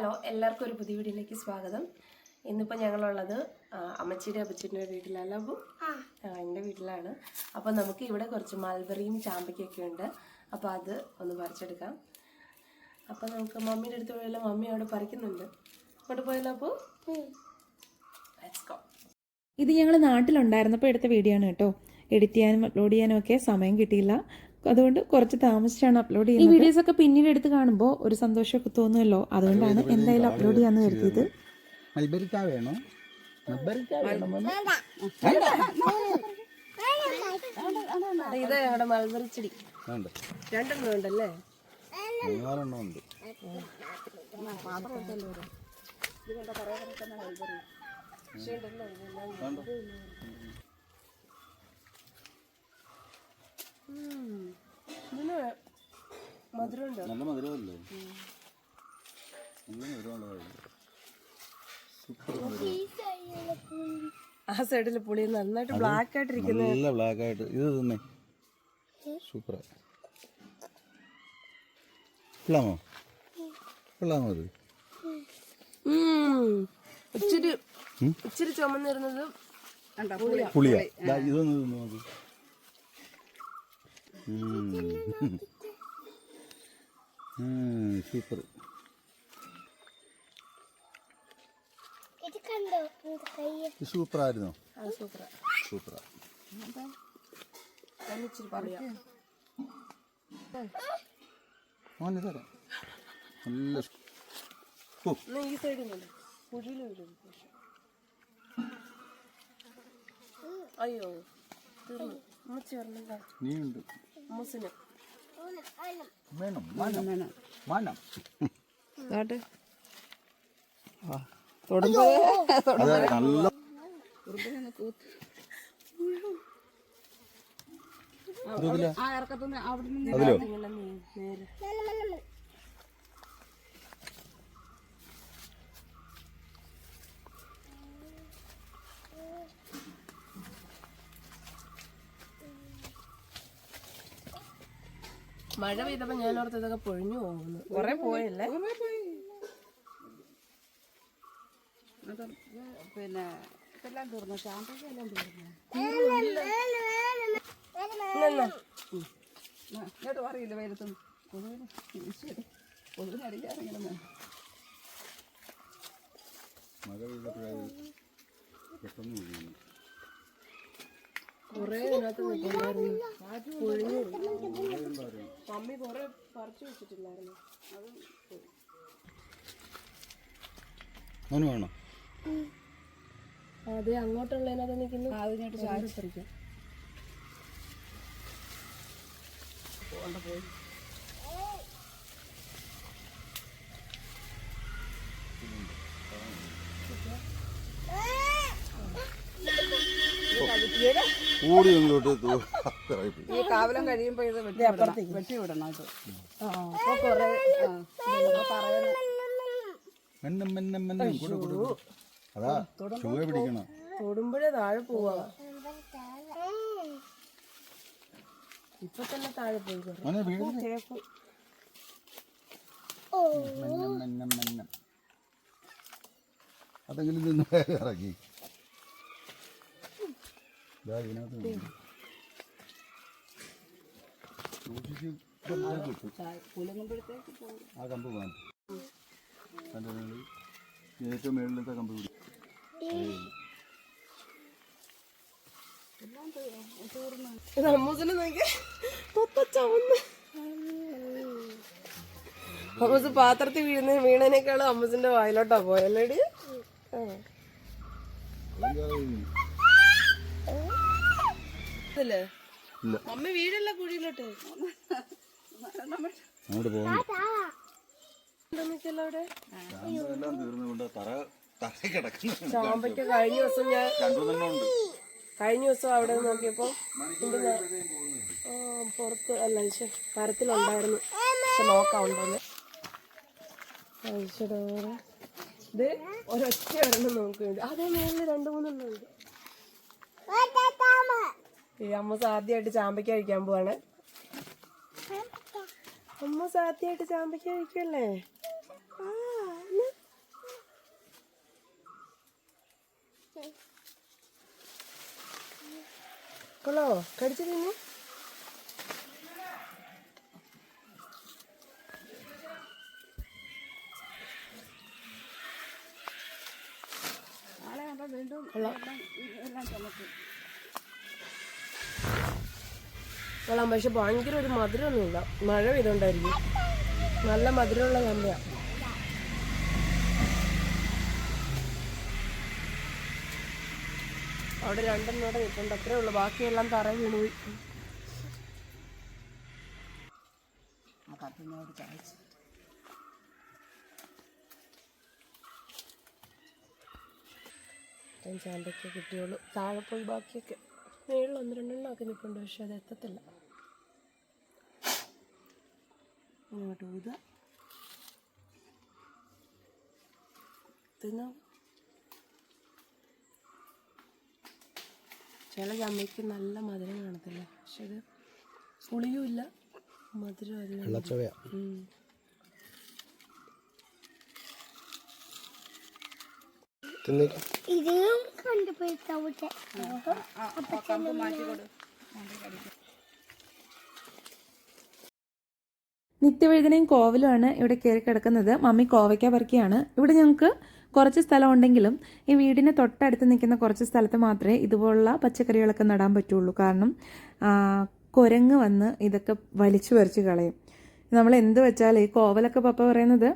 Hello എല്ലാവർക്കും ഒരു പുതിയ വീഡിയോയിലേക്ക് സ്വാഗതം. ഇന്നിപ്പോൾ ഞങ്ങളുള്ളത് അമ്മച്ചിയുടെ അപ്പച്ചിന്റെ വീട്ടിലല്ല അപ്പോൾ എന്റെ വീട്ടിലാണ്. അപ്പോൾ നമുക്ക് ഇവിടെ കുറച്ച് മൽബറിയും ചാമ്പയ്ക്കൊക്കെ ഉണ്ട്. അപ്പോൾ അത് ഒന്ന് പറിച്ചെടുക്കാം. അപ്പോൾ നമുക്ക് മമ്മിയുടെ അടുത്ത് പോയാലോ? മമ്മി അവിടെ പറിക്കുന്നുണ്ട്. അങ്ങോട്ട് പോയാലോ അപ്പോൾ ലെറ്റ്സ് ഗോ ഇത് ഞങ്ങൾ നാട്ടിലുണ്ടായിരുന്നപ്പോൾ എടുത്ത വീഡിയോ ആണ് കേട്ടോ. എഡിറ്റ് ചെയ്യാനും അപ്ലോഡ് ചെയ്യാനും ഒക്കെ സമയം കിട്ടിയില്ല. അതുകൊണ്ട് കുറച്ച് താമസിച്ചാണ് അപ്ലോഡ് ചെയ്യുന്നത് ഈ വീഡിയോസ് ഒക്കെ പിന്നീട് എടുത്ത് കാണുമ്പോൾ ഒരു സന്തോഷമൊക്കെ തോന്നുമല്ലോ? അതുകൊണ്ടാണ് എന്തായാലും അപ്ലോഡ് ചെയ്യാന്ന് കരുതിയത് വേണോ? ഇത് അവിടെ ചെടി രണ്ടെണ്ണം ഉണ്ടല്ലേ? മൂന്നാലെണ്ണം ഉണ്ട്. മധുരമുണ്ടോ? നല്ല മധുരമല്ലേ? നല്ല സൂപ്പർ ആ സൈഡിൽ പുളി നന്നായിട്ട് ബ്ലാക്ക് ആയിട്ടിരിക്കുന്നു. നല്ല ബ്ലാക്ക് ആയിട്ട്. ഇത് തന്നെ. സൂപ്പർ കൊള്ളാമോ കൊള്ളാമോ അത്. ഇച്ചിരി ഇച്ചിരി ചുമന്നിരുന്നത് പുളിയാ. ഇതൊന്നും നോക്കി സൂപ്പർ സൂപ്പറായിരുന്നോ സൂപ്പറാ മോനെ തരാം. നല്ല ഈ സൈഡിൽ കുഴിയിൽ വരും അയ്യോ തീർന്നു. ഉമ്മച്ചി നീ നീയുണ്ട്. ഉമ്മസിന് വേണം മനം മനം അതെ നല്ല? അതിലോ? മഴ പെയ്തപ്പോ ഞാൻ ഓർത്ത് ഇതൊക്കെ പൊഴിഞ്ഞു പോകുന്നു. കൊറേ പോയല്ലേ? പിന്നെ തീർന്നു? എല്ലാം തീർന്നു? അറിയില്ല വെയിലത്തും? കൊതുവിന് ശരി. കൊതുവിന് അടിക്കാറിങ്ങനെ മഴ പെയ്തപ്പോഴത് പെട്ടെന്ന് വീഴുന്നു കൊറേ പൊഴിഞ്ഞു മമ്മി കൊറേ പറിച്ചു വെച്ചിട്ടില്ലായിരുന്നു. അത് വേണോ? അതെ അങ്ങോട്ടുള്ളതിനകത്ത് നിൽക്കുന്നു. അതിനോട്ട് ചാരി പറിക്കാം. കൂടി ഇങ്ങോട്ട് ഈ കാവലം കഴിയുമ്പോൾ ഇത് വെട്ടി വിടണം. വെട്ടി വിടണം ഇത് അപ്പൊ കൊറേ പറയുന്നു മെന്നം മെന്നം മെന്നം. കൂടെ കൂടെ കൂടെ. അതാ ചുവ പിടിക്കണം. തൊടുമ്പോഴേ താഴെ പോവാ. ഇപ്പൊ തന്നെ താഴെ പോയി കേക്കും മോനെ വീഴുന്നു മെന്നം മെന്നം മെന്നം. അതെങ്കിലും നിന്ന് ഇറക്കി ഇതാ ഇതിനകത്ത് വീണു. സൂക്ഷിച്ച് ഇതെല്ലാം കിട്ടും. കുലുങ്ങുമ്പോഴത്തേക്ക് പോകും ആ കമ്പ് വേണം. ഏറ്റവും മേളിലത്തെ കമ്പ് ചുവന്ന്. അമ്മൂസ് പാത്രത്തിൽ വീഴുന്ന വീണേനേക്കാളും അമ്മൂസിന്റെ വായിലോട്ടാ പോയല്ലേടി? ആ. ഇല്ല. മമ്മി വീഴല്ല കുഴിയിലോട്ട്? അങ്ങോട്ട് പോകുന്നു തറ ചാമ്പയ്ക്ക് കഴിഞ്ഞ ദിവസം ഞാൻ കഴിഞ്ഞ ദിവസം അവിടെ നോക്കിയപ്പോ പുറത്ത് അല്ല പരത്തിലുണ്ടായിരുന്നു മരത്തിലുണ്ടായിരുന്നു. പക്ഷെ നോക്കാം ഉണ്ടോന്ന്. കഴിച്ചടോ ഇത് ഒരൊറ്റ ഒരെണ്ണം നോക്കുന്നുണ്ട് അതേ മേളിൽ രണ്ടു മൂന്നെണ്ണം ഈ അമ്മൂസ് ആദ്യമായിട്ട് ചാമ്പയ്ക്ക കഴിക്കാൻ പോവാണ്. അമ്മൂസ് ആദ്യമായിട്ട് ചാമ്പയ്ക്ക കഴിക്കല്ലേ? കൊള്ളോ? കടിച്ചു തിന്നു? വീണ്ടും എല്ലാം ചുമക്കും. കൊള്ളാം. പക്ഷെ ഭയങ്കര ഒരു മധുരമൊന്നുമില്ല. മഴ പെയ്തോണ്ടായിരിക്കും. നല്ല മധുരമുള്ള കമ്പയാണ് അവിടെ രണ്ടെണ്ണം കൂടെ നിൽപ്പുണ്ട്. അത്രേ ഉള്ളൂ. ബാക്കിയെല്ലാം തറ വീണുപോയി ചാണ്ടൊക്കെ കിട്ടിയുള്ളൂ. താഴെ പോയി ബാക്കിയൊക്കെ. മേളിൽ ഒന്ന് രണ്ടെണ്ണം ഒക്കെ നിൽപ്പുണ്ട്. പക്ഷെ അത് എത്തത്തില്ല. ഇങ്ങോട്ട് ഊതുക തിന്നാം ചില ചമ്മയ്ക്ക് നല്ല മധുരം കാണത്തില്ല പക്ഷെ ഇത് പുളിയുമില്ല മധുരമല്ല വെള്ളച്ചവയാ ഉം. തിന്നേക്ക് ഇതും കൊണ്ടുപോയി ചവിട്ടെ കമ്പ് മാറ്റി കൊടു നിത്യവഴുതനയും കോവലുമാണ് ഇവിടെ കയറി കിടക്കുന്നത്. മമ്മി കോവയ്ക്ക പറക്കിയാണ്. ഇവിടെ ഞങ്ങൾക്ക് കുറച്ച് സ്ഥലം ഉണ്ടെങ്കിലും ഈ വീടിന് തൊട്ടടുത്ത് നിൽക്കുന്ന കുറച്ച് സ്ഥലത്ത് മാത്രമേ ഇതുപോലുള്ള പച്ചക്കറികളൊക്കെ നടാൻ പറ്റുള്ളൂ. കാരണം കുരങ്ങ് വന്ന് ഇതൊക്കെ വലിച്ചു പറിച്ച് കളയും. നമ്മൾ എന്ത് വെച്ചാൽ ഈ കോവലൊക്കെ പപ്പ പറയുന്നത്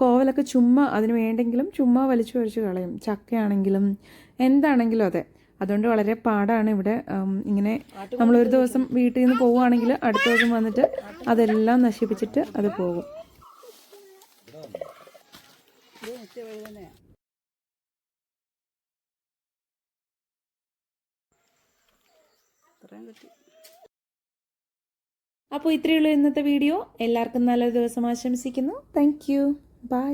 കോവലൊക്കെ ചുമ്മാ അതിന് വേണ്ടെങ്കിലും ചുമ്മാ വലിച്ചു പറിച്ച് കളയും. ചക്കയാണെങ്കിലും എന്താണെങ്കിലും അതെ. അതുകൊണ്ട് വളരെ പാടാണ് ഇവിടെ ഇങ്ങനെ നമ്മളൊരു ദിവസം വീട്ടിൽ നിന്ന് പോവുകയാണെങ്കിൽ അടുത്ത ദിവസം വന്നിട്ട് അതെല്ലാം നശിപ്പിച്ചിട്ട് അത് പോകും. അപ്പോൾ ഇത്രയേ ഉള്ളൂ ഇന്നത്തെ വീഡിയോ. എല്ലാവർക്കും നല്ലൊരു ദിവസം ആശംസിക്കുന്നു. Thank you by